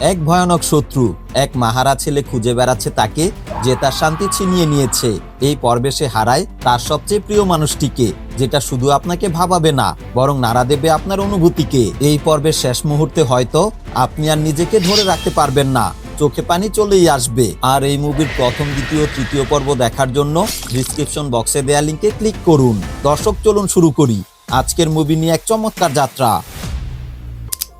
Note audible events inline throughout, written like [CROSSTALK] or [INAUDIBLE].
এক ভয়ানক শত্রু। এক মাহারা ছেলে খুঁজে বেড়াচ্ছে তাকে, যে তার শান্তি ছিনিয়ে নিয়েছে। এই পর্বে সে হারায় তার সবচেয়ে প্রিয় মানুষটিকে, যেটা শুধু আপনাকে ভাবাবে না, বরং নাড়া দেবে আপনার অনুভূতিকে। এই পর্বের শেষ মুহূর্তে হয়তো আপনি আর নিজেকে ধরে রাখতে পারবেন না। চোখে পানি চলেই আসবে। আর এই মুভির প্রথম, দ্বিতীয়, তৃতীয় পর্ব দেখার জন্য ডিসক্রিপশন বক্সে দেয়া লিঙ্কে ক্লিক করুন। দর্শক, চলুন শুরু করি। আজকের মুভি নিয়ে এক চমৎকার যাত্রা।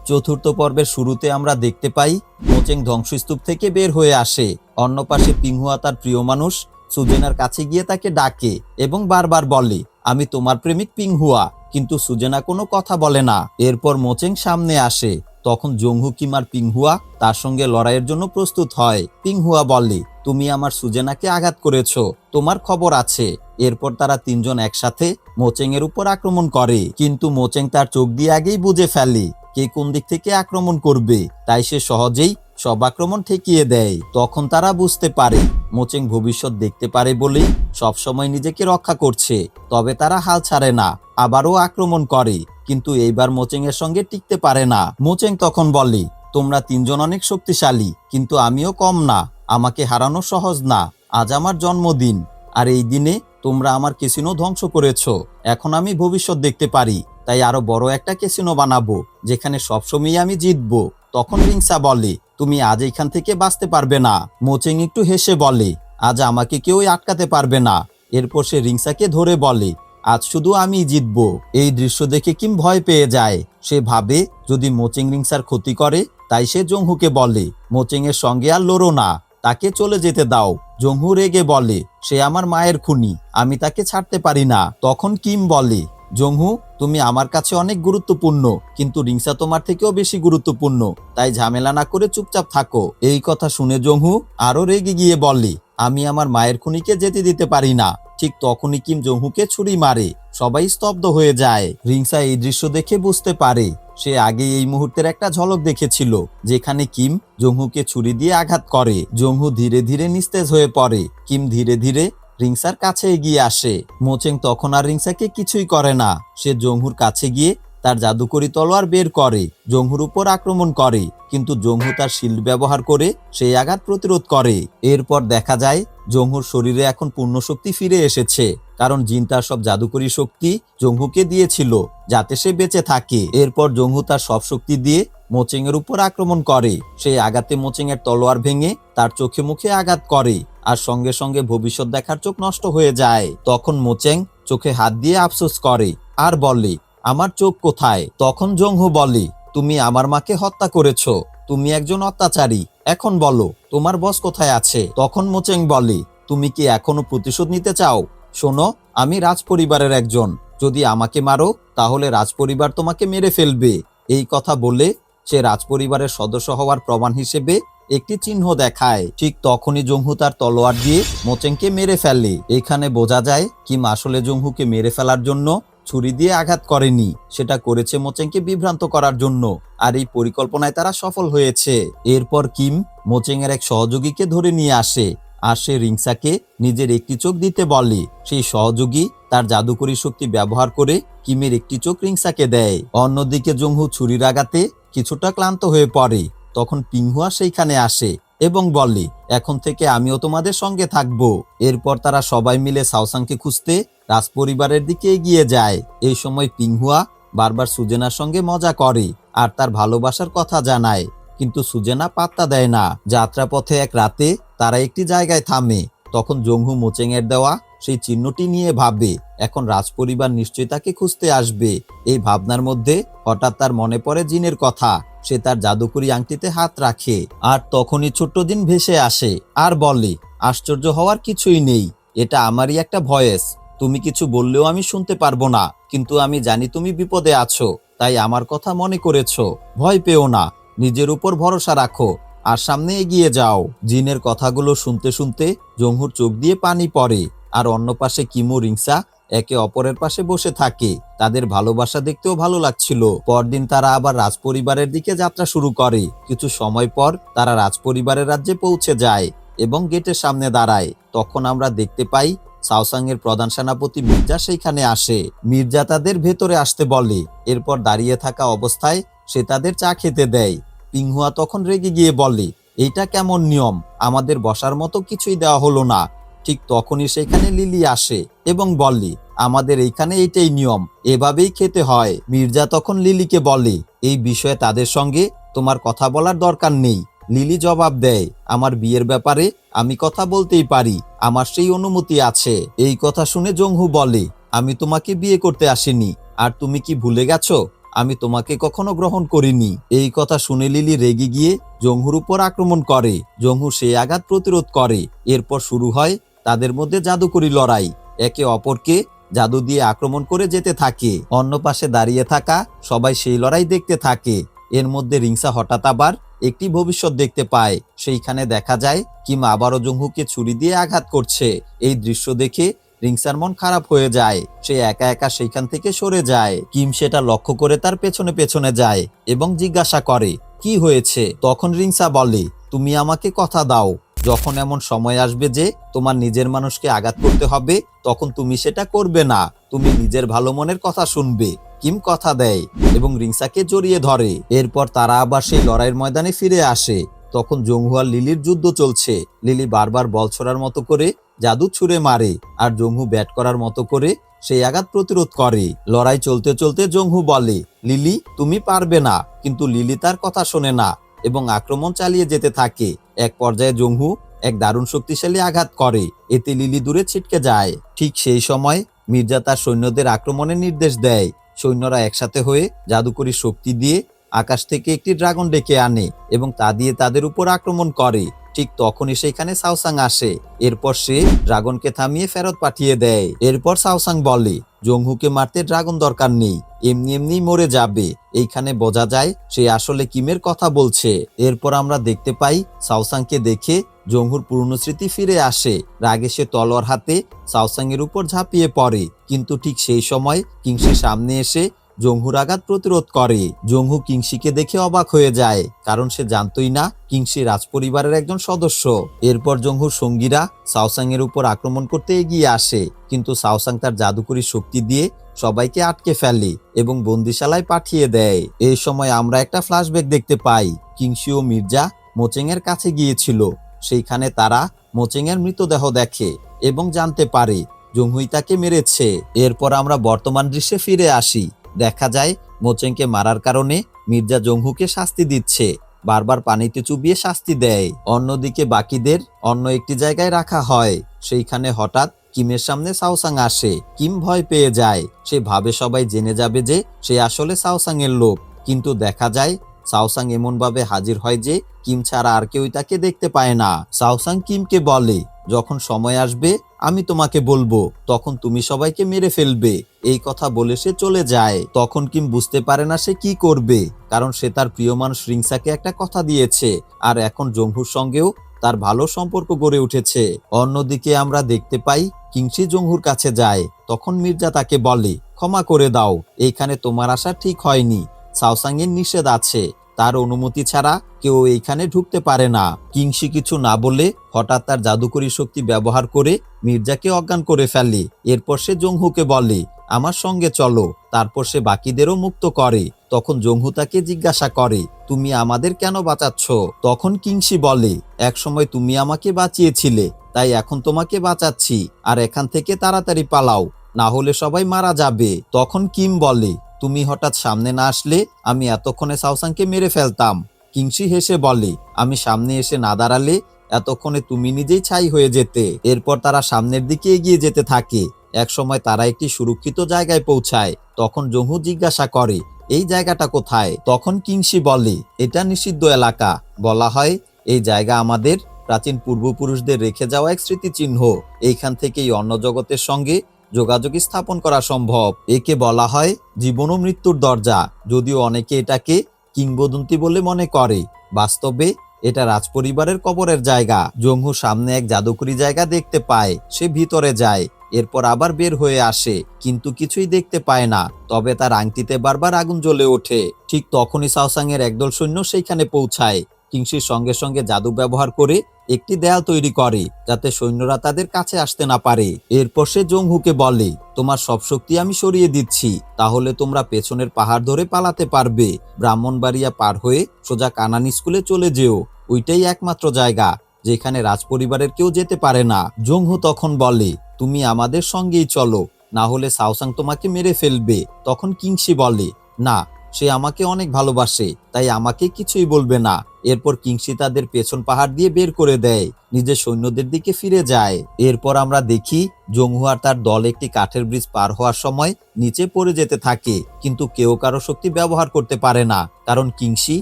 চতুর্থ পর্বের শুরুতে আমরা দেখতে পাই মোচেং ধ্বংসস্তূপ থেকে বের হয়ে আসে। অন্য পাশে পিংহুয়া তার প্রিয় মানুষ, সুজেনার কাছে গিয়ে তাকে ডাকে এবং বারবার বলে, আমি তোমার প্রেমিক পিংহুয়া। কিন্তু সুজেনা কোনো কথা বলে না। এরপর মোচেং সামনে আসে। তখন জংহু কিমার পিংহুয়া তার সঙ্গে লড়াইয়ের জন্য প্রস্তুত হয়। পিংহুয়া বলে তুমি আমার সুজেনাকে আঘাত করেছ। তোমার খবর আছে। এরপর তারা তিনজন একসাথে মোচেং এর উপর আক্রমণ করে। কিন্তু মোচেং তার চোখ দিয়ে আগেই বুঝে ফেলে কে কোন দিক থেকে আক্রমণ করবে। তাই সে সহজেই সব আক্রমণ ঠেকিয়ে দেয়। তখন তারা বুঝতে পারে, মোচেং ভবিষ্যৎ দেখতে পারে বলেই সবসময় নিজেকে রক্ষা করছে। তবে তারা হাল ছাড়ে না, আবারও আক্রমণ করে। কিন্তু এইবার মোচেং এর সঙ্গে টিকতে পারে না। মোচেং তখন বলে, তোমরা তিনজন অনেক শক্তিশালী, কিন্তু আমিও কম না, আমাকে হারানো সহজ না। আজ আমার জন্মদিন, আর এই দিনে তোমরা আমার কেসিনো ধ্বংস করেছ। এখন আমি ভবিষ্যৎ দেখতে পারি, তাই আরও বড় একটা কেসিনো বানাবো, যেখানে সবসময় আমি জিতবো। তখন রিংসা বলে, তুমি আজ এখান থেকে বাঁচতে পারবে না। মোচেং একটু হেসে বলে, আজ আমাকে কেউই আটকাতে পারবে না। এরপর সে রিংসাকে ধরে বলে আজ শুধু আমি জিতবো। এই দৃশ্য দেখে কিম ভয় পেয়ে যায়। সে ভাবে, যদি মোচেং রিংসার ক্ষতি করে, তাই সে জংহুকে বলে মোচেং এর সঙ্গে আর লড়ো না, তাকে চলে যেতে দাও। জংহু রেগে বলে, সে আমার মায়ের খুনি, আমি তাকে ছাড়তে পারি না। তখন কিম বলে, জংহু, তুমি আমার কাছে অনেক গুরুত্বপূর্ণ, কিন্তু রিংসা তোমার থেকেও বেশি গুরুত্বপূর্ণ, তাই ঝামেলা না করে চুপচাপ থাকো। এই কথা শুনে জংহু আরও রেগে গিয়ে বলে, আমি আমার মায়ের খুনিকে যেতে দিতে পারি না। ঠিক তখনই কিম জংহুকে ছুরি মারে। সবাই স্তব্ধ হয়ে যায়। রিংসা এই দৃশ্য দেখে বুঝতে পারে। সে আগে এই মুহূর্তের একটা ঝলক দেখেছিল, যেখানে কিম জংহুকে ছুরি দিয়ে আঘাত করে। জংহু ধীরে ধীরে নিস্তেজ হয়ে পড়ে। কিম ধীরে ধীরে রিংসার কাছে এগিয়ে আসে। মোচেং তখন আর রিংসাকে কিছুই করে না। সে জংহুর কাছে গিয়ে তার জাদুকরি তলোয়ার বের করে, জংহুর উপর আক্রমণ করে। কিন্তু জংহু তার শিল্ড ব্যবহার করে সেই আঘাত প্রতিরোধ করে। এরপর দেখা যায় জংহুর শরীরে এখন পূর্ণ শক্তি ফিরে এসেছে, কারণ জিন তার সব জাদুকরি শক্তি জংহুকে দিয়েছিল যাতে সে বেঁচে থাকে। এরপর জংহু তার সব শক্তি দিয়ে মোচেং এর উপর আক্রমণ করে। সেই আঘাতে মোচেং এর তলোয়ার ভেঙে তার চোখে মুখে আঘাত করে আর সঙ্গে সঙ্গে ভবিষ্যৎ দেখার চোখ নষ্ট হয়ে যায়। তখন মোচেং চোখে হাত দিয়ে আফসোস করে, আর বলে, আমার চোখ কোথায়? তখন জংহু বলে, তুমি আমার মাকে হত্যা করেছ। তুমি একজন অত্যাচারী। এখন বলো, তোমার বস কোথায় আছে? তখন মোচেং বলে, তুমি কি এখনও প্রতিশোধ নিতে চাও? শোনো, আমি রাজ পরিবারের একজন। যদি আমাকে মারো, তাহলে রাজপরিবার তোমাকে মেরে ফেলবে। এই কথা বলে, সে রাজপরিবারের সদস্য হওয়ার প্রমাণ হিসেবে একটি চিহ্ন দেখায়। ঠিক তখনই জংহু তার তলোয়ার দিয়ে মোচেংকে মেরে ফেলে। এখানে বোঝা যায়, কিম আসলে জংহুকে মেরে ফেলার জন্য ছুরি দিয়ে আঘাত করেনি। সেটা করেছে মোচেংকে বিভ্রান্ত করার জন্য। আর এই পরিকল্পনায় তারা সফল হয়েছে। এরপর কিম মোচেং এর এক সহযোগীকে ধরে নিয়ে আসে। আর সে রিংসাকে নিজের একটি চোখ দিতে বলে। সেই সহযোগী তার জাদুকরী শক্তি ব্যবহার করে কিমের একটি চোখ রিংসাকে দেয়। অন্যদিকে জংহু ছুরির আঘাতে কিছুটা ক্লান্ত হয়ে পড়ে। তখন পিংহুয়া সেইখানে আসে। এবং বলে এখন থেকে আমিও তোমাদের সঙ্গে থাকব। এরপর তারা সবাই মিলে সাওসাংকে খুঁজতে রাজপরিবারের দিকে এগিয়ে যায়। এই সময় পিংহুয়া বারবার সুজেনার সঙ্গে মজা করে আর তার ভালোবাসার কথা জানায়। কিন্তু সুজেনা পাত্তা দেয় না। যাত্রাপথে এক রাতে তারা একটি জায়গায় থামে। তখন জংহু মোচেং এর দেওয়া সেই চিহ্নটি নিয়ে ভাবে, এখন রাজপরিবার নিশ্চয়ই তাকে খুঁজতে আসবে। এই ভাবনার মধ্যে হঠাৎ তার মনে পড়ে জিনের কথা। সে তার জাদুকরি আংটিতে হাত রাখে আর তখনই ছোট্ট দিন ভেসে আসে আর বলে, আশ্চর্য হওয়ার কিছুই নেই, এটা আমারই একটা ভয়েস। তুমি কিছু বললেও আমি শুনতে পারব না, কিন্তু আমি জানি তুমি বিপদে আছো, তাই আমার কথা মনে করেছ। ভয় পেও না, নিজের উপর ভরসা রাখো। আর সামনে এগিয়ে যাও। জিনের কথাগুলো শুনতে শুনতে জংহুর চোখ দিয়ে পানি পড়ে আর অন্য পাশে কিমো, রিংসা একে অপরের পাশে বসে থাকে। তাদের ভালোবাসা দেখতেও ভালো লাগছিল। পরদিন তারা আবার রাজপরিবারের দিকে যাত্রা শুরু করে। কিছু সময় পর তারা রাজপরিবারের রাজ্যে পৌঁছে যায় এবং গেটের সামনে দাঁড়ায়। তখন আমরা দেখতে পাই সাওসাং এর প্রধান সেনাপতি মির্জা সেইখানে আসে। মির্জা তাদের ভেতরে আসতে বলে। এরপর দাঁড়িয়ে থাকা অবস্থায় সে তাদের চা খেতে দেয়। পিংহুয়া তখন রেগে গিয়ে বলে, এইটা কেমন নিয়ম? আমাদের বসার মতো কিছুই দেওয়া হলো না। ঠিক তখনই সেখানে লিলি আসে এবং বলে, আমাদের এইখানে এইটাই নিয়ম, এভাবেই খেতে হয়। মির্জা তখন লিলিকে বলে, এই বিষয়ে তাদের সঙ্গে তোমার কথা বলার দরকার নেই। লিলি জবাব দেয়, আমার বিয়ের ব্যাপারে আমি কথা বলতেই পারি, আমার সেই অনুমতি আছে। এই কথা শুনে জংহু বলে, আমি তোমাকে বিয়ে করতে আসিনি, আর তুমি কি ভুলে গেছো? আমি তোমাকে কখনো গ্রহণ করিনি। এই কথা শুনে লিলি রেগে গিয়ে জংহুর উপর আক্রমণ করে। জংহু সেই আঘাত প্রতিরোধ করে। এরপর শুরু হয় তাদের মধ্যে জাদুকরি লড়াই। একে অপরকে জাদু দিয়ে আক্রমণ করে যেতে থাকে। অন্য পাশে দাঁড়িয়ে থাকা সবাই সেই লড়াই দেখতে থাকে। এর মধ্যে রিংসা হঠাৎ আবার একটি ভবিষ্যৎ দেখতে পায়। সেইখানে দেখা যায়, কিম আবারও জংহুকে ছুরি দিয়ে আঘাত করছে। এই দৃশ্য দেখে রিংসার মন খারাপ হয়ে যায়। সে একা একা সেইখান থেকে সরে যায়। কিম সেটা লক্ষ্য করে তার পেছনে পেছনে যায় এবং জিজ্ঞাসা করে, কি হয়েছে? তখন রিংসা বলে তুমি আমাকে কথা দাও। যখন এমন সময় আসবে যে তোমার নিজের মানুষকে আঘাত করতে হবে, তখন তুমি সেটা করবে না। তুমি নিজের ভালো মনের কথা শুনবে। কিম কথা দেয় এবং রিংসাকে জড়িয়ে ধরে। এরপর তারা আবার সেই লড়াইয়ের ময়দানে ফিরে আসে। তখন জংহু আর লিলির যুদ্ধ চলছে। লিলি বারবার বল ছোড়ার মতো করে জাদু ছুঁড়ে মারে আর জংহু ব্যাট করার মতো করে সেই আঘাত প্রতিরোধ করে। লড়াই চলতে চলতে জংহু বলে, লিলি, তুমি পারবে না। কিন্তু লিলি তার কথা শোনে না। এবং আক্রমণ চালিয়ে যেতে থাকে। এক পর্যায়ে জংহু এক দারুণ শক্তিশালী আঘাত করে। এতে লিলি দূরে ছিটকে যায়। ঠিক সেই সময় মির্জা তার সৈন্যদের আক্রমণের নির্দেশ দেয়। সৈন্যরা একসাথে হয়ে জাদুকরী শক্তি দিয়ে আকাশ থেকে একটি ড্রাগন ডেকে আনে এবং তা দিয়ে তাদের উপর আক্রমণ করে। ঠিক তখনই সেখানে সাউসাং আসে। এরপর সে ড্রাগনকে থামিয়ে ফেরত পাঠিয়ে দেয়। এরপর সাউসাং বলে জংহুকে মারতে ড্রাগন দরকার নেই, এমনি এমনি মরে যাবে। এইখানে বোঝা যায় সে আসলে কিমের কথা বলছে। এরপর আমরা দেখতে পাই সাউসাংকে দেখে জংহুর পুরনো স্মৃতি ফিরে আসে। রাগে সে তলোয়ার হাতে সাউসাং এর উপর ঝাঁপিয়ে পড়ে। কিন্তু ঠিক সেই সময় কিংসের সামনে এসে জংহুর আঘাত প্রতিরোধ করে। জংহু কিংসিকে দেখে অবাক হয়ে যায়, কারণ সে জানতই না কিংসি রাজপরিবারের একজন সদস্য। এরপর জংহুর সঙ্গীরা সাওসাং এর উপর আক্রমণ করতে এগিয়ে আসে, কিন্তু সাওসাং তার জাদুকরী শক্তি দিয়ে সবাইকে আটকে ফেলে এবং বন্দিশালায় পাঠিয়ে দেয়। এই সময় আমরা একটা ফ্ল্যাশব্যাক দেখতে পাই, কিংসি ও মির্জা মোচেং এর কাছে গিয়েছিল। সেইখানে তারা মোচেং এর মৃতদেহ দেখে এবং জানতে পারে জংহুই তাকে মেরেছে। এরপর আমরা বর্তমান দৃশ্যে ফিরে আসি। দেখা যায় মোচেংকে মারার কারণে মির্জা জংহুকে শাস্তি দিচ্ছে। বারবার পানিতে চুবিয়ে শাস্তি দেয়। অন্যদিকে বাকিদের অন্য একটি জায়গায় রাখা হয়। সেইখানে হঠাৎ কিমের সামনে সাওসাং আসে। কিম ভয় পেয়ে যায়। সে ভাবে সবাই জেনে যাবে যে সে আসলে সাওসাং এর লোক। কিন্তু দেখা যায় সাওসাং এমন ভাবে হাজির হয় যে কিম ছাড়া আর কেউই তাকে দেখতে পায় না। সাওসাং কিমকে বলে, যখন সময় আসবে, আমি তোমাকে বলব। তখন তুমি সবাইকে মেরে ফেলবে। এই কথা বলে সে চলে যায়। তখন কিম বুঝতে পারে না সে কি করবে, কারণ সে তার প্রিয় মানুষ রিংসাকে একটা কথা দিয়েছে। আর এখন জম্ভুর সঙ্গেও তার ভালো সম্পর্ক গড়ে উঠেছে। অন্যদিকে আমরা দেখতে পাই, কিংসি জংহুর কাছে যায়। তখন মির্জা তাকে বলে, ক্ষমা করে দাও। এইখানে তোমার আসা ঠিক হয়নি। সাওসাং এর নিষেধ আছে। তার অনুমতি ছাড়া কেউ এইখানে ঢুকতে পারে না। কিংসি কিছু না বলে হঠাৎ তার জাদুকরী শক্তি ব্যবহার করে মির্জাকে অজ্ঞান করে ফেলে। এরপর সে জংহুকে বলে, আমার সঙ্গে চলো। তারপর সে বাকিদেরও মুক্ত করে। তখন জংহু তাকে জিজ্ঞাসা করে, তুমি আমাদের কেন বাঁচাচ্ছ? তখন কিংসি বলে, একসময় তুমি আমাকে বাঁচিয়েছিলে, তাই এখন তোমাকে বাঁচাচ্ছি। আর এখান থেকে তাড়াতাড়ি পালাও, না হলে সবাই মারা যাবে। তখন কিম বলে তুমি হঠাৎ সামনে না আসলে আমি এতক্ষণে সাউসাংকে মেরে ফেলতাম। কিংসি হেসে বলে, আমি সামনে এসে না দাঁড়ালে এতক্ষণে তুমি নিজেই ছাই হয়ে যেতে। এরপর তারা সামনের দিকে এগিয়ে যেতে থাকে। এক সময় তারা একটি সুরক্ষিত জায়গায় পৌঁছায়। তখন জহু জিজ্ঞাসা করে, এই জায়গাটা কোথায়? তখন কিংসি বলে, এটা নিষিদ্ধ এলাকা। বলা হয়, এই জায়গা আমাদের প্রাচীন পূর্বপুরুষদের রেখে যাওয়া এক স্মৃতিচিহ্ন। এইখান থেকেই অন্য জগতের সঙ্গে যোগাযোগ স্থাপন করা সম্ভব। একে বলা হয় জীবন ও মৃত্যুর দরজা। যদিও অনেকে এটাকে কিংবদন্তি বলে মনে করে। বাস্তবে এটা রাজপরিবারের কবরের জায়গা। জংহু সামনে এক জাদুকরি জায়গা দেখতে পায়। সে ভিতরে যায়, এরপর আবার বের হয়ে আসে, কিন্তু কিছুই দেখতে পায় না। তবে তার আংটিতে বারবার আগুন জ্বলে ওঠে। ঠিক তখনই সাওসাং এর একদল সৈন্য সেইখানে পৌঁছায়। কিংসির সঙ্গে সঙ্গে জাদু ব্যবহার করে একটি দেয়াল তৈরি করে যাতে সৈন্যরা তাদের কাছে আসতে না পারে। এরপর সে জংহুকে বলে, তোমার সব শক্তি আমি সরিয়ে দিচ্ছি, তাহলে তোমরা পেছনের পাহাড় ধরে পালাতে পারবে। ব্রাহ্মণবাড়িয়া পার হয়ে সোজা কানানি স্কুলে চলে যেও। ওইটাই একমাত্র জায়গা, যেখানে রাজপরিবারের কেউ যেতে পারে না। জংহু তখন বলে, তুমি আমাদের সঙ্গেই চলো, না হলে সাউসাং তোমাকে মেরে ফেলবে। তখন কিংসি বলে, না সে আমাকে অনেক ভালোবাসে, তাই আমাকে কিছুই বলবে না। এরপর কিংসি তাদের পেছন পাহাড় দিয়ে বের করে দেয়, নিজের সৈন্যদের দিকে ফিরে যায়। এরপর আমরা দেখি জংহু আর তার দল একটি কাঠের ব্রিজ পার হওয়ার সময় নিচে পড়ে যেতে থাকে, কিন্তু কেউ কারও শক্তি ব্যবহার করতে পারে না, কারণ কিংসি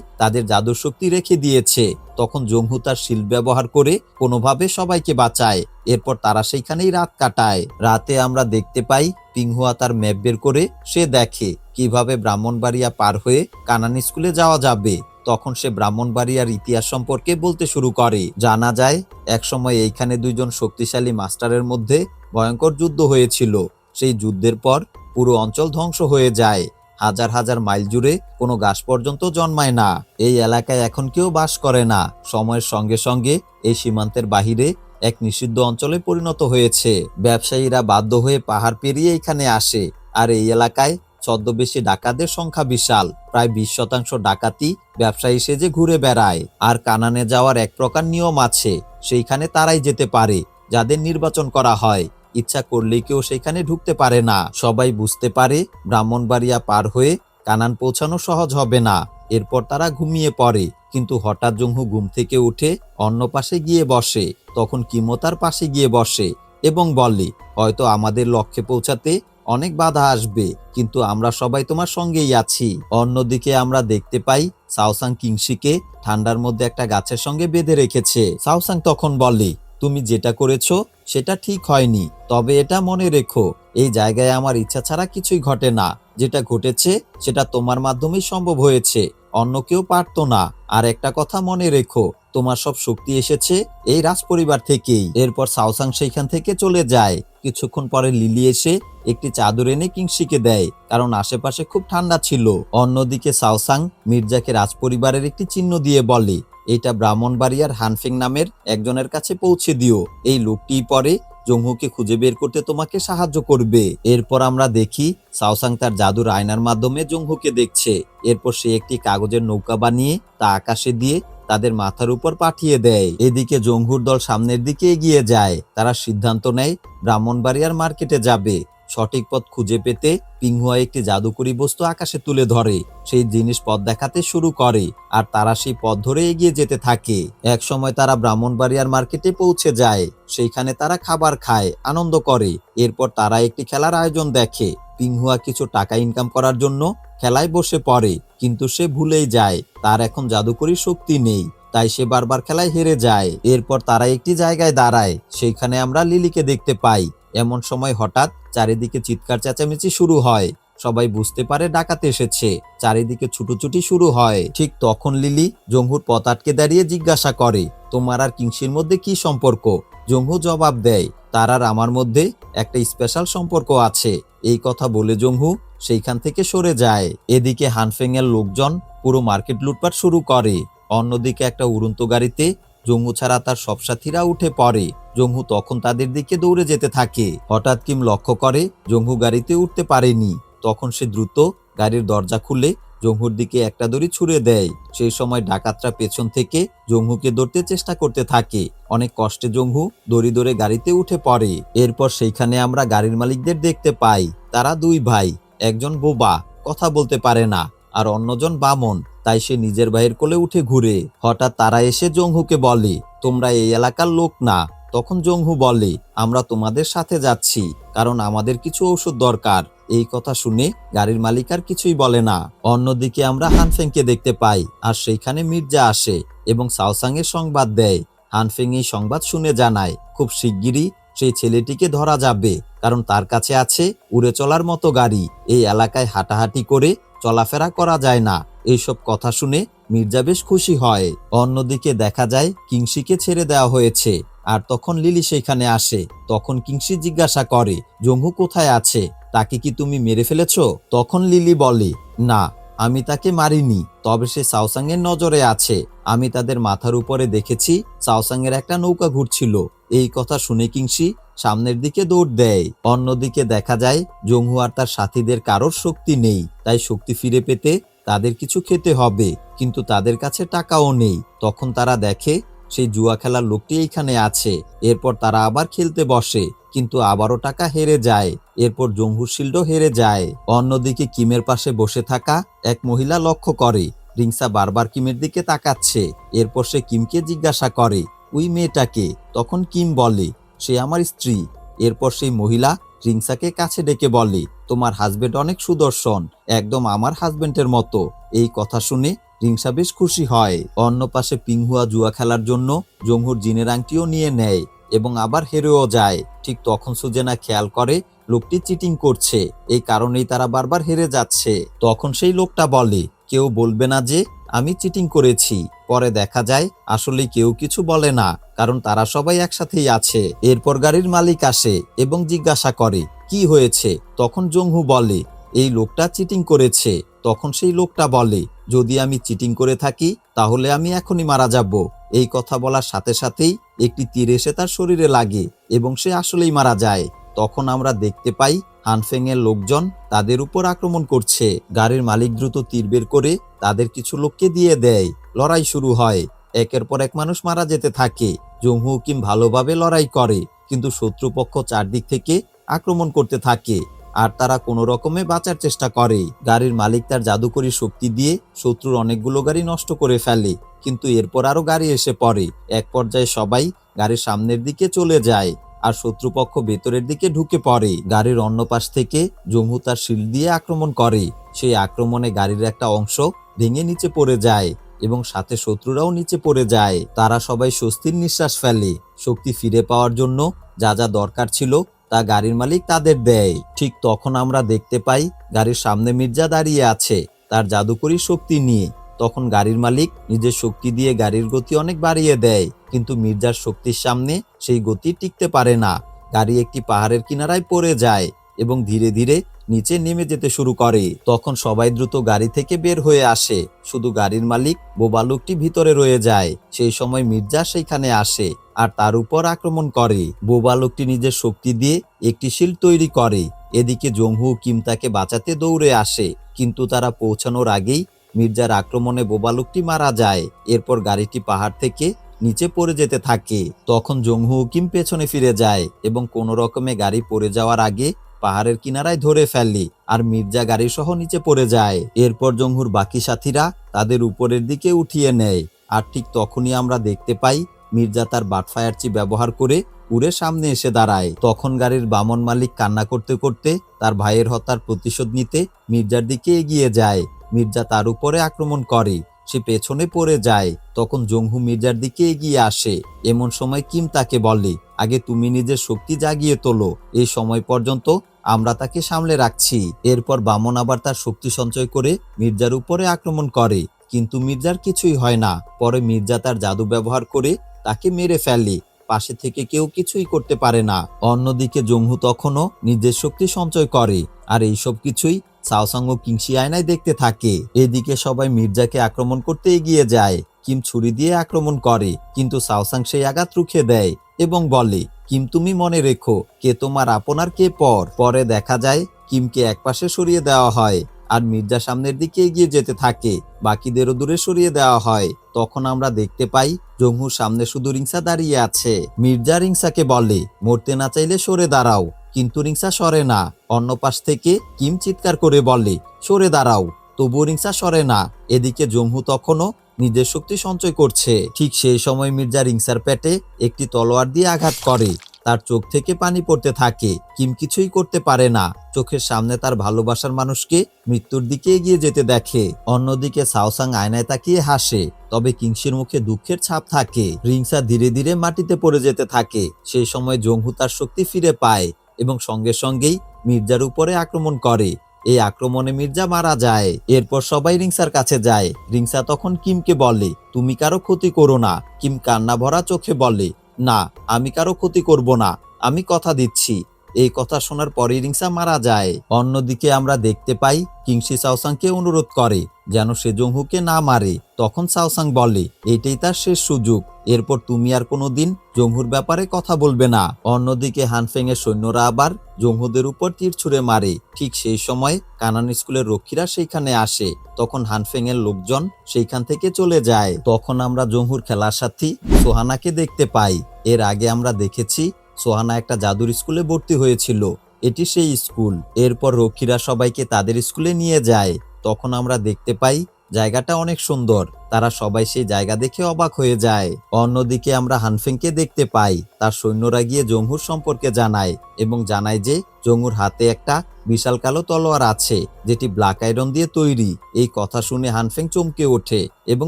তাদের জাদুর শক্তি রেখে দিয়েছে। তখন জংহু তার শিল্ড ব্যবহার করে কোনোভাবে সবাইকে বাঁচায়, এরপর তারা সেইখানেই রাত কাটায়। রাতে আমরা দেখতে পাই, পিংহুয়া তার ম্যাপ বের করে সে দেখে। কীভাবে ব্রাহ্মণবাড়িয়া পার হয়ে কানানি স্কুলে যাওয়া যাবে? তখন সে ব্রাহ্মণবাড়িয়ার ইতিহাস সম্পর্কে বলতে শুরু করে। জানা যায়, একসময় এইখানে দুইজন শক্তিশালী মাস্টারের মধ্যে ভয়ঙ্কর যুদ্ধ হয়েছিল। সেই যুদ্ধের পর পুরো অঞ্চল ধ্বংস হয়ে যায়। হাজার হাজার মাইল জুড়ে কোনো গাছ পর্যন্ত জন্মায় না। এই এলাকায় এখন কেউ বাস করে না। সময়ের সঙ্গে সঙ্গে এই সীমান্তের বাহিরে এক নিষিদ্ধ অঞ্চলে পরিণত হয়েছে। ব্যবসায়ীরা বাধ্য হয়ে পাহাড় পেরিয়ে এখানে আসে। আর এই এলাকায় ছদ্মবেশী ডাকাতদের সংখ্যা বিশাল। প্রায় বিশ শতাংশ ডাকাতি ব্যবসায়ী সেজে ঘুরে বেড়ায়। আর কানানে যাওয়ার এক প্রকার নিয়ম আছে, সেইখানে তারাই যেতে পারে, যাদের নির্বাচন করা হয়। ইচ্ছা করলেই কেউ সেখানে ঢুকতে পারে না। সবাই বুঝতে পারে, ব্রাহ্মণবাড়িয়া পার হয়ে কানান পৌঁছানো সহজ হবে না। এরপর তারা ঘুমিয়ে পড়ে, কিন্তু হঠাৎ জংহু ঘুম থেকে উঠে অন্য পাশে গিয়ে বসে। তখন কিমো তার পাশে গিয়ে বসে এবং বলে, হয়তো আমাদের লক্ষ্যে পৌঁছাতে অনেক বাধা আসবে, কিন্তু আমরা সবাই তোমার সঙ্গেই আছি। অন্যদিকে আমরা দেখতে পাই সাউসাং কিংসিকে ঠান্ডার মধ্যে একটা গাছের সঙ্গে বেঁধে রেখেছে। সাউসাং তখন বলে, তুমি যেটা করেছ, সেটা ঠিক হয়নি। তবে এটা মনে রেখো, এই জায়গায় আমার ইচ্ছা ছাড়া কিছুই ঘটে না। যেটা ঘটেছে, সেটা তোমার মাধ্যমেই সম্ভব হয়েছে। অন্য কেউ পারতো না। আর একটা কথা মনে রেখো তোমার সব শক্তি এসেছে এই রাজপরিবার থেকেই। এরপর সাউসাং সেইখান থেকে চলে যায়। কিছুক্ষণ পরে লিলি এসে একটি চাদর এনে কিংসিকে দেয়, কারণ আশেপাশে খুব ঠান্ডা ছিল। অন্যদিকে সাউসাং মির্জাকে রাজপরিবারের একটি চিহ্ন দিয়ে বলে, এটা ব্রাহ্মণবাড়িয়ার হানফিং নামের একজনের কাছে পৌঁছে দিও। এই লোকটি পরে জংহুকে খুঁজে বের করতে তোমাকে সাহায্য করবে। এরপর আমরা দেখি সাউসাং তার জাদুর আয়নার মাধ্যমে জংহুকে দেখছে। এরপর সে একটি কাগজের নৌকা বানিয়ে তা আকাশে দিয়ে তাদের মাথার উপর পাঠিয়ে দেয়। এদিকে জঙ্গুর দল সামনের দিকে এগিয়ে যায়। তারা সিদ্ধান্ত নেয়, ব্রাহ্মণবাড়িয়ার মার্কেটে যাবে। সঠিক পথ খুঁজে পেতে পিংহুয়া একটি জাদুকরি বস্তু আকাশে তুলে ধরে। সেই জিনিস পথ দেখাতে শুরু করে, আর তারা সেই পথ ধরে এগিয়ে যেতে থাকে। এক সময় তারা ব্রাহ্মণবাড়িয়ার মার্কেটে পৌঁছে যায়। সেইখানে তারা খাবার খায়, আনন্দ করে। এরপর তারা একটি খেলার আয়োজন দেখে। পিংহুয়া কিছু টাকা ইনকাম করার জন্য খেলায় বসে পড়ে। কিন্তু সে ভুলেই যায়। তার এখন জাদুকরি শক্তি নেই, তাই সে বারবার খেলায় হেরে যায়। এরপর তারা একটি জায়গায় দাঁড়ায়, সেইখানে আমরা লিলিকে দেখতে পাই। এমন সময় হঠাৎ চারিদিকে চিৎকার চেঁচামেচি শুরু হয়। সবাই বুঝতে পারে ডাকাতে এসেছে। চারিদিকে ছুটোছুটি শুরু হয়। ঠিক তখন লিলি জঙ্গুর পথ আটকে দাঁড়িয়ে জিজ্ঞাসা করে, তোমার আর কিংসির মধ্যে কি সম্পর্ক? জঙ্গু জবাব দেয়, তার আর আমার মধ্যে একটা স্পেশাল সম্পর্ক আছে। এই কথা বলে জঙ্গু সেইখান থেকে সরে যায়। এদিকে হানফেং এর লোকজন পুরো মার্কেট লুটপাট শুরু করে। অন্যদিকে একটা উড়ন্ত গাড়িতে জঙ্গু ছাড়া তার সব সাথীরা উঠে পড়ে। জঙ্গু তখন তাদের দিকে দৌড়ে যেতে থাকে। হঠাৎ কিম লক্ষ্য করে জঙ্গু গাড়িতে উঠতে পারেনি। তখন সে দ্রুত গাড়ির দরজা খুলে জঙ্গুর দিকে একটা দড়ি ছুড়ে দেয়। সেই সময় ডাকাতরা পেছন থেকে জঙ্গুকে ধরতে চেষ্টা করতে থাকে। অনেক কষ্টে জঙ্গু দড়ি ধরে গাড়িতে উঠে পড়ে। এরপর সেইখানে আমরা গাড়ির মালিকদের দেখতে পাই। তারা দুই ভাই, একজন বোবা, কথা বলতে পারে না, আর অন্যজন বামন। তাই সে নিজের ভাইয়ের কোলে উঠে ঘুরে। হঠাৎ তারা এসে জঙ্হুকে বলে, তোমরা এই এলাকার লোক না? তখন জঙ্হু বলে, আমরা তোমাদের সাথে যাচ্ছি, কারণ আমাদের কিছু ঔষধ দরকার। এই কথা শুনে গাড়ির মালিক আর কিছুই বলে না। অন্যদিকে আমরা হানফেংকে দেখতে পাই, আর সেইখানে মির্জা আসে এবং সাওসাং এর সংবাদ দেয়। হানফেং এই সংবাদ শুনে জানায়, খুব শিগগিরই সেই ছেলেটিকে ধরা যাবে, কারণ তার কাছে আছে উড়ে চলার মতো গাড়ি। এই এলাকায় হাঁটাহাঁটি করে চলাফেরা করা যায় না। এইসব কথা শুনে মির্জা বেশ খুশি হয়। অন্যদিকে দেখা যায়, কিংসিকে ছেড়ে দেওয়া হয়েছে, আর তখন লিলি সেখানে আসে। তখন কিংসি জিজ্ঞাসা করে জঙ্গু কোথায় আছে? তাকে কি তুমি মেরে ফেলেছো? তখন লিলি বলে, না, আমি তাকে মারিনি। তবে সে সাওসাংয়ের নজরে আছে। আমি তাদের মাথার উপরে দেখেছি, সাওসাংয়ের একটা নৌকা ঘুরছিল। এই কথা শুনে কিংসি সামনের দিকে দৌড় দেয়। অন্যদিকে দেখা যায়, জংহু আর তার সাথীদের কারোর শক্তি নেই। তাই শক্তি ফিরে পেতে তাদের কিছু খেতে হবে। কিন্তু তাদের কাছে টাকাও নেই। তখন তারা দেখে, সেই জুয়া খেলার লোকটি এইখানে আছে। এরপর তারা আবার খেলতে বসে। কিন্তু আবারও টাকা হেরে যায়। এরপর জঙ্গুর শিল্ডও হেরে যায়। অন্যদিকে কিমের পাশে বসে থাকা এক মহিলা লক্ষ্য করে। রিংসা বারবার কিমের দিকে তাকাচ্ছে। এরপর সে কিমকে জিজ্ঞাসা করে ওই মেয়েটাকে? তখন কিম বলে, সে আমার স্ত্রী। এরপর সেই মহিলা রিংসাকে কাছে ডেকে বলে, তোমার হাজবেন্ড অনেক সুদর্শন, একদম আমার হাজবেন্ডের মতো। এই কথা শুনে রিংসা বেশ খুশি হয়। অন্য পাশে পিংহুয়া জুয়া খেলার জন্য জঙ্গুর জিনের আংটিও নিয়ে নেয়। এবং আবার হেরেও যায়। ঠিক তখন সুজেনা খেয়াল করে, লোকটি চিটিং করছে। এই কারণেই তারা বারবার হেরে যাচ্ছে। তখন সেই লোকটা বলে, কেউ বলবে না যে, আমি চিটিং করেছি। পরে দেখা যায়, আসলে কেউ কিছু বলে না, কারণ তারা সবাই একসাথেই আছে। এরপর গাড়ির মালিক আসে এবং জিজ্ঞাসা করে, কি হয়েছে? তখন জংহু বলে, এই লোকটা চিটিং করেছে। তখন সেই লোকটা বলে, যদি আমি চিটিং করে থাকি, তাহলে আমি এখনই মারা যাব। এই কথা বলার সাথে সাথেই একটি তীর এসে তার শরীরে লাগে এবং সে আসলেই মারা যায়। তখন আমরা দেখতে পাই হানফেং এর লোকজন তাদের উপর আক্রমণ করছে। গাড়ির মালিক দ্রুত তীর বের করে তাদের কিছু লোককে দিয়ে দেয়। লড়াই শুরু হয়। একের পর এক মানুষ মারা যেতে থাকে। জংহু কিম ভালোভাবে লড়াই করে, কিন্তু শত্রুপক্ষ চারদিক থেকে আক্রমণ করতে থাকে। আর তারা কোনো রকমে বাঁচার চেষ্টা করে। গাড়ির মালিক তার জাদুকরী শক্তি দিয়ে শত্রুর অনেকগুলো গাড়ি নষ্ট করে ফেলে, কিন্তু এরপর আরও গাড়ি এসে পড়ে। এক পর্যায়ে সবাই গাড়ির সামনের দিকে চলে যায় আর শত্রুপক্ষ ভেতরের দিকে ঢুকে পড়ে। গাড়ির অন্য পাশ থেকে জম্মু তার শিল দিয়ে আক্রমণ করে। সেই আক্রমণে গাড়ির একটা অংশ ভেঙে নিচে পড়ে যায় এবং সাথে শত্রুরাও নিচে পড়ে যায়। তারা সবাই স্বস্তির নিঃশ্বাস ফেলে। শক্তি ফিরে পাওয়ার জন্য যা যা দরকার ছিল তা গাড়ির মালিক তাদের দেয়। ঠিক তখন আমরা দেখতে পাই, গাড়ির সামনে মির্জা দাঁড়িয়ে আছে, তার জাদুকরি শক্তি নিয়ে। তখন গাড়ির মালিক নিজের শক্তি দিয়ে গাড়ির গতি অনেক বাড়িয়ে দেয়, কিন্তু মির্জার শক্তির সামনে সেই গতি টিকতে পারে না। গাড়ি একটি পাহাড়ের কিনারায় পড়ে যায়। এবং ধীরে ধীরে নিচে নেমে যেতে শুরু করে। তখন সবাই দ্রুত গাড়ি থেকে বের হয়ে আসে। শুধু গাড়ির মালিক, বোবা লোকটি ভিতরে রয়ে যায়। সেই সময় মির্জা সেইখানে আসে আর তার উপর আক্রমণ করে। বোবা লোকটি নিজের শক্তি দিয়ে একটি শিল তৈরি করে। এদিকে জংহু কিম তাকে বাঁচাতে দৌড়ে আসে। কিন্তু তারা পৌঁছানোর আগেই মির্জার আক্রমণে বোবা লোকটি মারা যায়। এরপর গাড়িটি পাহাড় থেকে নিচে পড়ে যেতে থাকে। তখন জংহু কিম পেছনে ফিরে যায় এবং কোনো রকমে গাড়ি পড়ে যাওয়ার আগে পাহাড়ের কিনারায় ধরে ফেললি আর মির্জা গাড়ি সহ নিচে পড়ে যায়। এরপর জংহুর বাকি সাথীরা তাদের উপরের দিকে উঠিয়ে নেয়। আর ঠিক তখনই আমরা দেখতে পাই মির্জা তার বাটফায়ারচি ব্যবহার করে উড়ে সামনে এসে দাঁড়ায়। তখন গাড়ির বামন মালিক কান্না করতে করতে তার ভাইয়ের হত্যার প্রতিশোধ নিতে মির্জার দিকে এগিয়ে যায়। মির্জা তার উপরে আক্রমণ করে, সে পেছনে পড়ে যায়। তখন জংহু মির্জার দিকে এগিয়ে আসে। এমন সময় কিম তাকে বলে, আগে তুমি নিজের শক্তি জাগিয়ে তোলো। এই সময় পর্যন্ত আমরা তাকে সামলে রাখছি। এরপর বামন আবার তার শক্তি সঞ্চয় করে মির্জার উপরে আক্রমণ করে। কিন্তু মির্জার কিছুই হয় না। পরে মির্জা তার জাদু ব্যবহার করে তাকে মেরে ফেলে। পাশে থেকে কেউ কিছুই করতে পারে না। অন্যদিকে জম্মু তখনও নিজের শক্তি সঞ্চয় করে। আর এইসব কিছুই সাওসাং ও কিংসি আয়নায় দেখতে থাকে। এদিকে সবাই মির্জাকে আক্রমণ করতে এগিয়ে যায়। কিম ছুরি দিয়ে আক্রমণ করে। কিন্তু সাওসাং সেই আঘাত রুখে দেয় এবং বলে কিম তুমি মনে রেখো, কে তোমার আপনার কে পর। পরে দেখা যায়, কিমকে একপাশে সরিয়ে দেওয়া হয় আর মির্জা সামনের দিকে এগিয়ে যেতে থাকে, বাকিদেরও দূরে সরিয়ে দেওয়া হয়। তখন আমরা দেখতে পাই জঙ্গুর সামনে শুধু রিংসা দাঁড়িয়ে আছে। মির্জা রিংসাকে বলে, মরতে না চাইলে সরে দাঁড়াও, কিন্তু রিংসা সরে না। অন্য পাশ থেকে কিম চিৎকার করে বলে, সরে দাঁড়াও তবু রিংসা সরে না। এদিকে জম্মু তখনও নিজের শক্তি সঞ্চয় করছে। ঠিক সেই সময় মির্জা রিংসার পেটে একটি তলোয়ার দিয়ে আঘাত করে। তার চোখ থেকে পানি পড়তে থাকে। কিম কিছুই করতে পারে না। চোখের সামনে তার ভালোবাসার মানুষকে মৃত্যুর দিকে এগিয়ে যেতে দেখে। অন্যদিকে সাওসাং আয়নায় তাকিয়ে হাসে। তবে কিংসির মুখে দুঃখের ছাপ থাকে। রিংসা ধীরে ধীরে মাটিতে পড়ে যেতে থাকে। সেই সময় জংহু তার শক্তি ফিরে পায় এবং সঙ্গে সঙ্গেই মির্জার উপরে আক্রমণ করে। এই আক্রমণে মির্জা মারা যায়। এরপর সবাই রিংসার কাছে যায়। রিংসা তখন কিমকে বলে, তুমি কারও ক্ষতি করো না। কিম কান্না ভরা চোখে বলে, না, আমি কারও ক্ষতি করব না। আমি কথা দিচ্ছি। এই কথা শোনার পরে রিংসা মারা যায়। অন্যদিকে আমরা দেখতে পাই, কিংসি সাওসাংকে অনুরোধ করে যেন সে জংহুকে না মারে। তখন সাওসাং বলে, এটাই তার শেষ সুযোগ। এরপর তুমি আর কোনো দিন জংহুর ব্যাপারে কথা বলবে না। অন্যদিকে হানফেং এর সৈন্যরা আবার জংহুদের উপর তীর ছুড়ে মারে। ঠিক সেই সময় কানান স্কুলের রক্ষীরা সেইখানে আসে। তখন হানফেং এর লোকজন সেইখান থেকে চলে যায়। তখন আমরা জংহুর খেলার সাথী সোহানাকে দেখতে পাই। এর আগে আমরা দেখেছি সোহানা একটা জাদুর স্কুলে ভর্তি হয়েছিল। এটি সেই স্কুল। এরপর রক্ষীরা সবাইকে তাদের স্কুলে নিয়ে যায়। তখন আমরা দেখতে পাই, জায়গাটা অনেক সুন্দর। তারা সবাই সেই জায়গা দেখে অবাক হয়ে যায়। অন্যদিকে আমরা হানফেংকে দেখতে পাই। তার সৈন্যরা গিয়ে জঙ্গুর সম্পর্কে জানায় এবং জানায় যে, জঙ্গুর হাতে একটা বিশাল কালো তলোয়ার আছে, যেটি ব্ল্যাক আয়রন দিয়ে তৈরি। এই কথা শুনে হানফেং চমকে ওঠে এবং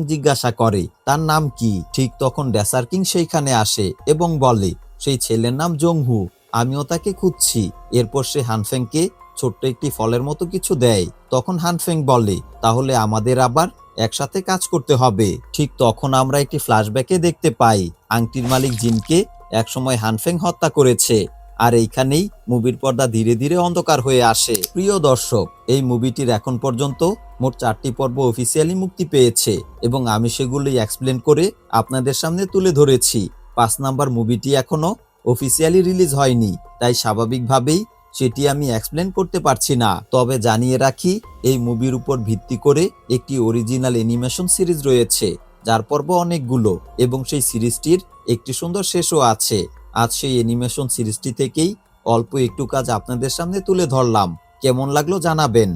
জিজ্ঞাসা করে, তার নাম কি? ঠিক তখন ড্যাসার কিং সেইখানে আসে এবং বলে সেই ছেলের নাম জংহু। আমিও তাকে খুঁজছি। এরপর সে হানফেংকে ছোট্ট একটি ফলের মতো কিছু দেয়। তখন হানফেং বলে, তাহলে আমাদের আবার একসাথে কাজ করতে হবে। ঠিক তখন আমরা একটি ফ্ল্যাশব্যাকে দেখতে পাই। আংটির মালিক জিনকে একসময় হানফেং হত্যা করেছে। আর এইখানেই মুভির পর্দা ধীরে ধীরে অন্ধকার হয়ে আসে। প্রিয় দর্শক, এই মুভিটির এখন পর্যন্ত মোট চারটি পর্ব অফিসিয়ালি মুক্তি পেয়েছে এবং আমি সেগুলি এক্সপ্লেন করে আপনাদের সামনে তুলে ধরেছি। পাঁচ নাম্বার মুভিটি এখনও অফিসিয়ালি রিলিজ হয়নি, তাই স্বাভাবিকভাবেই সেটি আমি এক্সপ্লেন করতে পারছি না। তবে জানিয়ে রাখি, এই মুভির উপর ভিত্তি করে একটি অরিজিনাল অ্যানিমেশন সিরিজ রয়েছে, যার পর্ব অনেকগুলো, এবং সেই সিরিজটির একটি সুন্দর শেষও আছে। আজ সেই অ্যানিমেশন সিরিজটি থেকেই অল্প একটু কাজ আপনাদের সামনে তুলে ধরলাম। কেমন লাগল জানাবেন।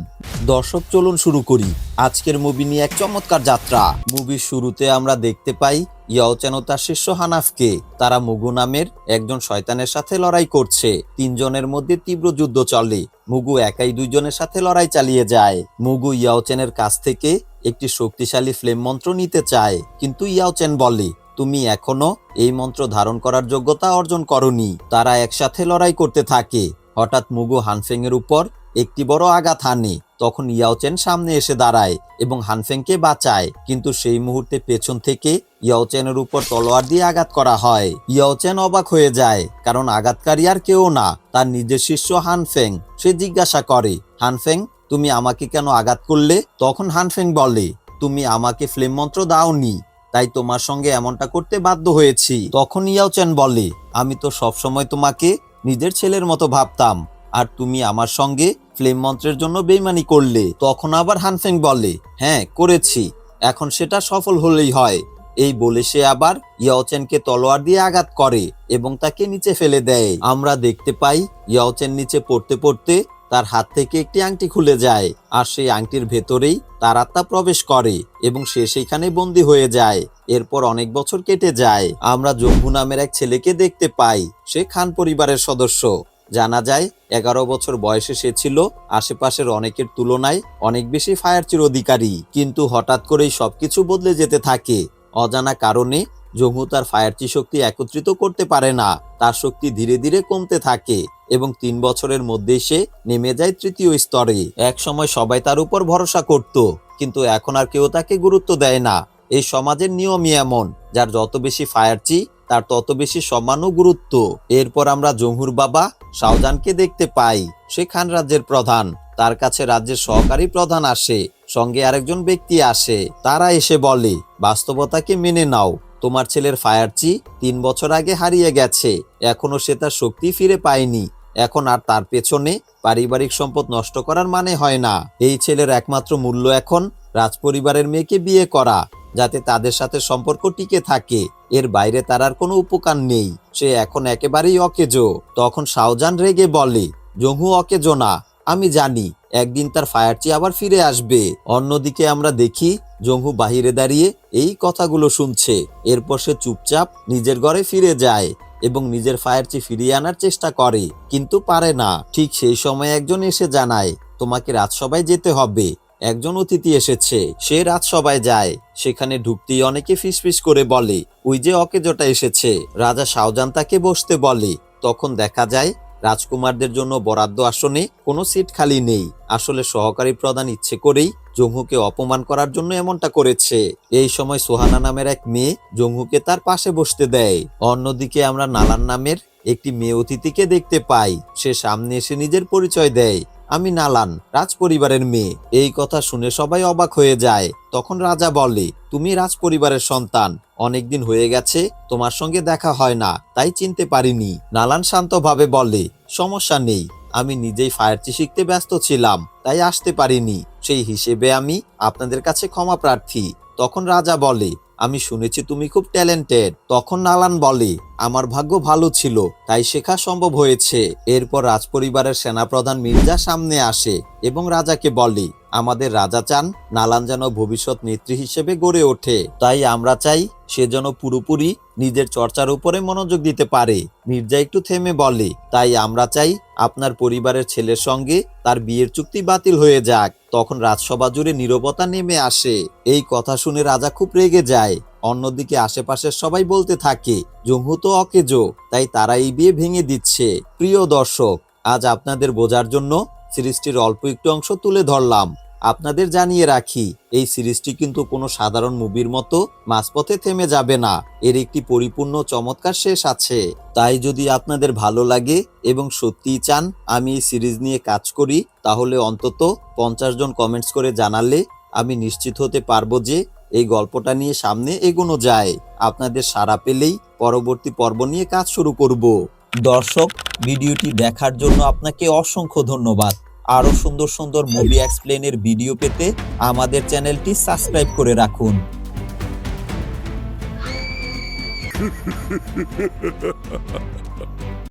দর্শক, চলুন শুরু করি। আজকের মুভি নিয়ে এক চমৎকার যাত্রা। মুভির শুরুতে আমরা দেখতে পাই ইয়াওচেন ও তার শিষ্য হানাফকে, তারা মুগু নামের একজন শয়তানের সাথে লড়াই করছে। তিনজনের মধ্যে তীব্র যুদ্ধ চলে। মুগু একাই দুইজনের সাথে লড়াই চালিয়ে যায়। মুগু ইয়াওচেনের কাছ থেকে একটি শক্তিশালী ফ্লেম মন্ত্র নিতে চায়। কিন্তু ইয়াওচেন বলে, তুমি এখনও এই মন্ত্র ধারণ করার যোগ্যতা অর্জন করনি। তারা একসাথে লড়াই করতে থাকে। হঠাৎ মুগু হানফেং এর উপর একটি বড় আঘাত হানে। তখন ইয়াওচেন সামনে এসে দাঁড়ায় এবং হানফেংকে বাঁচায়। কিন্তু সেই মুহূর্তে পেছন থেকে ইয়াওচেনের উপর তলোয়ার দিয়ে আঘাত করা হয়। ইয়াওচেন অবাক হয়ে যায়, কারণ আঘাতকারী আর কেউ না, তার নিজের শিষ্য হানফেং। সে জিজ্ঞাসা করে, হানফেং, তুমি আমাকে কেন আঘাত করলে? তখন হানফেং বলে, তুমি আমাকে ফ্লেম মন্ত্র দাওনি, তাই তোমার সঙ্গে এমনটা করতে বাধ্য হয়েছি। তখন ইয়াওচেন বলে, আমি তো সবসময় তোমাকে নিজের ছেলের মতো ভাবতাম, আর তুমি আমার সঙ্গে ফ্লেম মন্ত্রের জন্য বেইমানি করলে। তখন আবার হানফেং বলে হ্যাঁ করেছি। এখন সেটা সফল হলেই হয়। এই বলে সে আবার ইয়াওচেনকে তলোয়ার দিয়ে আঘাত করে এবং তাকে নিচে ফেলে দেয়। আমরা দেখতে পাই ইয়াওচেন নিচে পড়তে পড়তে তার হাত থেকে একটি আংটি খুলে যায় আর সেই আংটির ভেতরেই তার আত্মা প্রবেশ করে এবং সে সেইখানে বন্দী হয়ে যায়। এরপর অনেক বছর কেটে যায়। আমরা জম্বু নামের এক ছেলেকে দেখতে পাই। সে খান পরিবারের সদস্য। জানা যায়, এগারো বছর বয়সে সে ছিল আশেপাশের অনেকের তুলনায় অনেক বেশি ফায়ার চির অধিকারী। কিন্তু হঠাৎ করেই সবকিছু বদলে যেতে থাকে। অজানা কারণে জম্মু তার ফায়ারচি শক্তি একত্রিত করতে পারে না। তার শক্তি ধীরে ধীরে কমতে থাকে এবং তিন বছরের মধ্যে সে নেমে যায় তৃতীয় স্তরে। এক সময় সবাই তার উপর ভরসা করত, কিন্তু এখন আর কেউ তাকে গুরুত্ব দেয় না। এই সমাজের নিয়মই এমন, যার যত বেশি ফায়ারচি তার তত বেশি সম্মান ও গুরুত্ব। এরপর আমরা জহুর বাবা শাহজাহানকে দেখতে পাই। সে খান রাজ্যের প্রধান, তার কাছে রাজ্যের সহকারী প্রধান আসে। সঙ্গে আরেকজন ব্যক্তি আসে। তারা এসে বলে, বাস্তবতাকে মেনে নাও। তোমার ছেলের ফায়ারচি তিন বছর আগে হারিয়ে গেছে। এখনও সে তার শক্তি ফিরে পায়নি। এখন আর তার পেছনে পারিবারিক সম্পদ নষ্ট করার মানে হয় না। এই ছেলের একমাত্র মূল্য এখন রাজপরিবারের মেয়েকে বিয়ে করা, যাতে তাদের সাথে সম্পর্ক টিকে থাকে। এর বাইরে তার আর কোনো উপকার নেই। সে এখন একেবারেই অকেজো। তখন শাহজান রেগে বলে, জহু অকেজো না। আমি জানি, একদিন তার ফায়ারচি আবার ফিরে আসবে। অন্যদিকে আমরা দেখি, জঙ্গু বাহিরে দাঁড়িয়ে এই কথাগুলো শুনছে। এরপর সে চুপচাপ নিজের ঘরে ফিরে যায় এবং নিজের ফায়ারচি ফিরিয়ে আনার চেষ্টা করে, কিন্তু পারে না। ঠিক সেই সময় একজন এসে জানায়, তোমাকে রাজসভায় যেতে হবে। একজন অতিথি এসেছে, সে রাজসভায় যায়। সেখানে ঢুকতেই অনেকে ফিসফিস করে বলে, ওই যে অকেজোটা এসেছে। রাজা শাহজাহান তাকে বসতে বলে, তখন দেখা যায় রাজকুমারদের জন্য বরাদ্দ আসনে কোনো সিট খালি নেই। আসলে সহকারী প্রধান ইচ্ছে করেই জঙ্গুকে অপমান করার জন্য এমনটা করেছে। এই সময় সোহানা নামের এক মেয়ে জঙ্গুকে তার পাশে বসতে দেয়। অন্যদিকে আমরা নালান নামের একটি মেয়ে অতিথিকে দেখতে পাই। সে সামনে এসে নিজের পরিচয় দেয়। আমি নালান রাজ পরিবারের মেয়ে। এই কথা শুনে সবাই অবাক হয়ে যায়। তখন রাজা বলে, তুমি রাজ পরিবারের সন্তান। অনেকদিন হয়ে গেছে, তোমার সঙ্গে দেখা হয় না, তাই চিনতে পারিনি। নালান শান্তভাবে বলে, সমস্যা নেই। আমি নিজেই ফায়ারচি শিখতে ব্যস্ত ছিলাম, তাই আসতে পারিনি। সেই হিসেবে আমি আপনাদের কাছে ক্ষমা প্রার্থী। তখন রাজা বলে আমি শুনেছি তুমি খুব ট্যালেন্টেড তখন নালান বলে, আমার ভাগ্য ভালো ছিল, তাই শেখা সম্ভব হয়েছে। এরপর রাজপরিবারের সেনাপ্রধান মির্জা সামনে আসে এবং রাজাকে বলে আমাদের রাজা চান, নালান যেন ভবিষ্যৎ নেত্রী হিসেবে গড়ে ওঠে। তাই আমরা চাই সে যেন পুরোপুরি নিজের চর্চার উপরে মনোযোগ দিতে পারে। মির্জা একটু থেমে বলে, তাই আমরা চাই আপনার পরিবারের ছেলের সঙ্গে তার বিয়ের চুক্তি বাতিল হয়ে যাক। তখন রাজসভা জুড়ে নীরবতা নেমে আসে। এই কথা শুনে রাজা খুব রেগে যায়। অন্যদিকে আশেপাশের সবাই বলতে থাকে জম্মু তো অকেজো, তাই তারা এই বিয়ে ভেঙে দিচ্ছে। প্রিয় দর্শক, আজ আপনাদের বোঝার জন্য সিরিজটির অল্প একটু অংশ তুলে ধরলাম। আপনাদের জানিয়ে রাখি, এই সিরিজটি কিন্তু কোনো সাধারণ মুভির মতো মাঝপথে থেমে যাবে না। এর একটি পরিপূর্ণ চমৎকার শেষ আছে। তাই যদি আপনাদের ভালো লাগে এবং সত্যিই চান আমি এই সিরিজ নিয়ে কাজ করি, তাহলে অন্তত পঞ্চাশ জন কমেন্টস করে জানালে আমি নিশ্চিত হতে পারব যে এই গল্পটা নিয়ে সামনে এগোনো যায়। আপনাদের সাড়া পেলেই পরবর্তী পর্ব নিয়ে কাজ শুরু করব। দর্শক, ভিডিওটি দেখার জন্য আপনাকে অসংখ্য ধন্যবাদ। আরও সুন্দর সুন্দর মুভি এক্সপ্লেনের ভিডিও পেতে আমাদের চ্যানেলটি সাবস্ক্রাইব করে রাখুন। [LAUGHS]